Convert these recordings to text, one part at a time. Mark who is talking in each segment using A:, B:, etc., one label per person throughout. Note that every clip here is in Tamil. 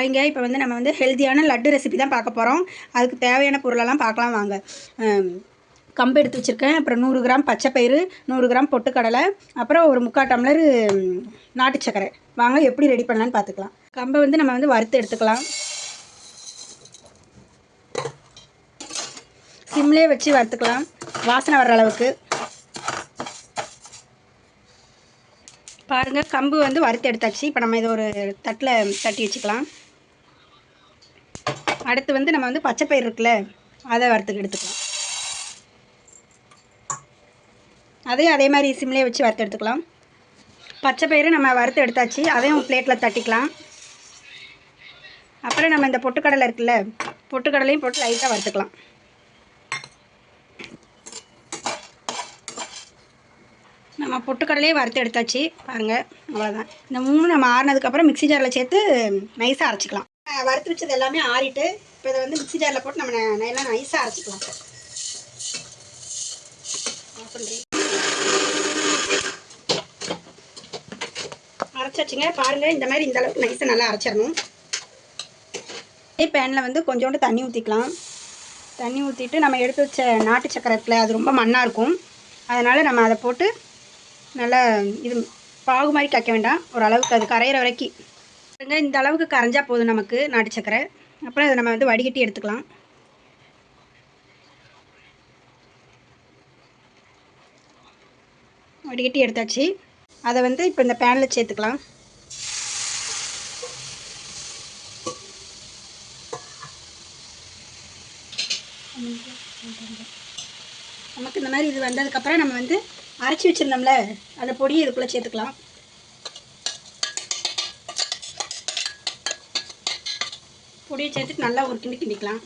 A: ஹாய்ங்க இப்போ வந்து நம்ம வந்து ஹெல்த்தியான லட்டு ரெசிபி தான் பார்க்க போகிறோம் அதுக்கு தேவையான பொருளெல்லாம் பார்க்கலாம் வாங்க. கம்பு எடுத்து வச்சுருக்கேன். அப்புறம் நூறு கிராம் பச்சைப்பயிறு நூறு கிராம் பொட்டுக்கடலை அப்புறம் ஒரு முக்கால் டம்ளர் நாட்டு சர்க்கரை. வாங்க எப்படி ரெடி பண்ணலான்னு பார்த்துக்கலாம். கம்பை வந்து நம்ம வந்து வறுத்து எடுத்துக்கலாம். சிம்லே வச்சு வறுத்துக்கலாம். வாசனை வர்ற அளவுக்கு. பாருங்கள் கம்பு வந்து வறுத்து எடுத்தாச்சு. இப்போ நம்ம இதை ஒரு தட்டில் தட்டி வச்சுக்கலாம். அடுத்து வந்து நம்ம வந்து பச்சைப்பயிர் இருக்குல்ல அதை வறுத்துக்கு எடுத்துக்கலாம். அதையும் அதே மாதிரி சிம்லேயே வச்சு வறுத்து எடுத்துக்கலாம். பச்சைப்பயிறு நம்ம வறுத்து எடுத்தாச்சு அதையும் பிளேட்டில் தட்டிக்கலாம். அப்புறம் நம்ம இந்த பொட்டுக்கடலை இருக்குல்ல பொட்டுக்கடலையும் போட்டு லைட்டாக வறுத்துக்கலாம். நம்ம பொட்டுக்கடலையே வறுத்து எடுத்தாச்சு பாருங்கள் அவ்வளோதான் இந்த மூணு நம்ம ஆறுனதுக்கப்புறம் மிக்ஸி ஜாரில் சேர்த்து நைஸாக அரைச்சிக்கலாம். வறுத்து வச்சது எல்லாமே ஆறிட்டு இப்போ இதை வந்து மிக்சி ஜாரில் போட்டு நம்ம ந- நல்லா நைஸாக அரைச்சிக்கலாம். ஆஃப் பண்ணுறேன் பாருங்கள் இந்த மாதிரி இந்த அளவுக்கு நைஸாக நல்லா அரைச்சிடணும். இதே பேனில் வந்து கொஞ்சோண்டு தண்ணி ஊற்றிக்கலாம் தண்ணி ஊற்றிட்டு நம்ம எடுத்து வச்ச நாட்டு சக்கரை இருக்குல்ல அது ரொம்ப மண்ணாக இருக்கும். அதனால் நம்ம அதை போட்டு நல்லா இது பாகு மாதிரி காய்க்க வேண்டாம். ஓரளவுக்கு அது கரையிற வரைக்கும். இந்த அளவுக்கு கரைஞ்சா போதும் நமக்கு நாட்டு சக்கரை. அப்புறம் அதை நம்ம வந்து வடிகட்டி எடுத்துக்கலாம். வடிகட்டி எடுத்தாச்சு. அதை வந்து இப்போ இந்த பேனில் சேர்த்துக்கலாம். நமக்கு இந்த மாதிரி இது வந்ததுக்கப்புறம் நம்ம வந்து அரைச்சி வச்சிருந்தோம்ல அந்த பொடியை இதுக்குள்ளே சேர்த்துக்கலாம். பொடியை சேர்த்துட்டு நல்லா ஒரு கிண்டி கிண்டிக்கலாம்.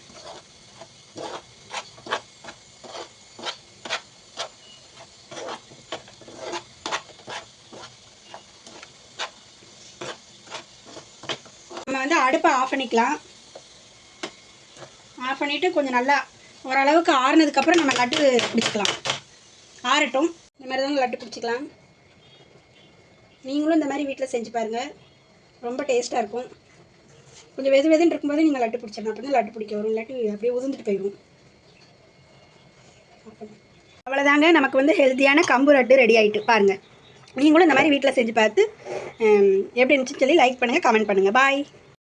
A: நம்ம வந்து அடுப்பை ஆஃப் பண்ணிக்கலாம். ஆஃப் பண்ணிவிட்டு கொஞ்சம் நல்லா ஓரளவுக்கு ஆறுனதுக்கப்புறம் நம்ம லட்டு பிடிச்சிக்கலாம். ஆறட்டும். இந்த மாதிரி தான் லட்டு பிடிச்சிக்கலாம். நீங்களும் இந்த மாதிரி வீட்டில் செஞ்சு பாருங்கள் ரொம்ப டேஸ்ட்டாக இருக்கும். கொஞ்சம் வெது வெதுன்னு இருக்கும்போது நீங்கள் லட்டு பிடிச்சிடணும். அப்போ தான் லட்டு பிடிக்க வரும். இல்லாட்டி அப்படியே உதிர்ந்துட்டு போயிடும். அவ்வளோதாங்க நமக்கு வந்து ஹெல்த்தியான கம்பு லட்டு ரெடி ஆகிட்டு பாருங்கள் நீங்களும் இந்த மாதிரி வீட்டில் செஞ்சு பார்த்து எப்படி இருந்துச்சுன்னு சொல்லி லைக் பண்ணுங்கள் கமெண்ட் பண்ணுங்கள் பாய்